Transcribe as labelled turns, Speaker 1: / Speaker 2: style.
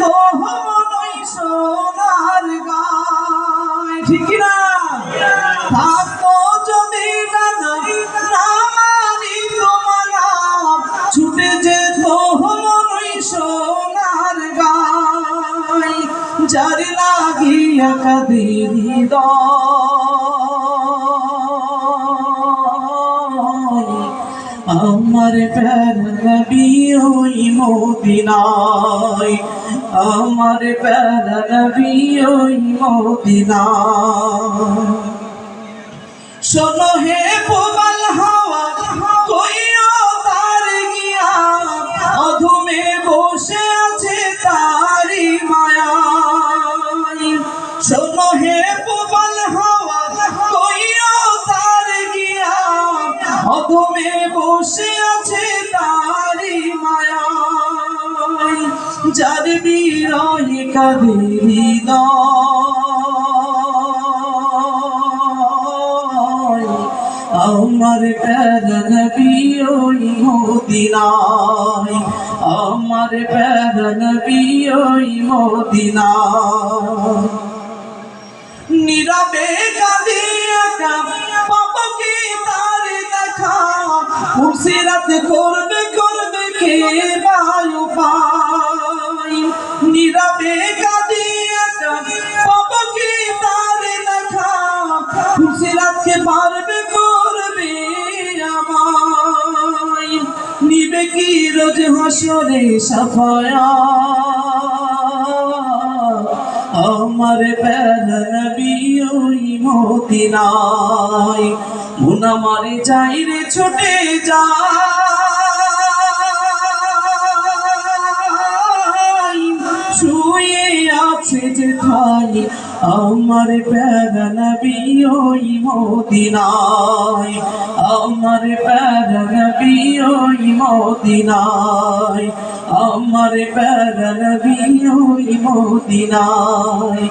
Speaker 1: মোহনই সোনার গায়। ঠিক না থাকতো যদি না মানি তোমার ছুটে যেত মনই সোনার গায়। যার লাগিয়া কাদের হৃদয়। আমার প্যার নবী ওই মদিনায়। আমার প্যার নবী ওই মদিনায়। শোনো হে হাওয়া বিরয় কাদের আমার প্যার নবী ওই মদিনায়। আমার প্যার নবী ওই মদিনায়। নীরবে কাঁদে একা পাবো কি তার দেখা। মুসিরাত করবে কে পারবে করবে আমায়। নিবে কি রোজ হাসরে সাফায়া। আমার নবী ওই নাই মন আমার যাই রে ছোটে যাই শুয়ে আছে যে ঠাই আমার প্যার নবী ওই মোদিনায়। আমার প্যার নবী ওই মোদিনায়। আমার প্যার নবী ওই মদিনায়।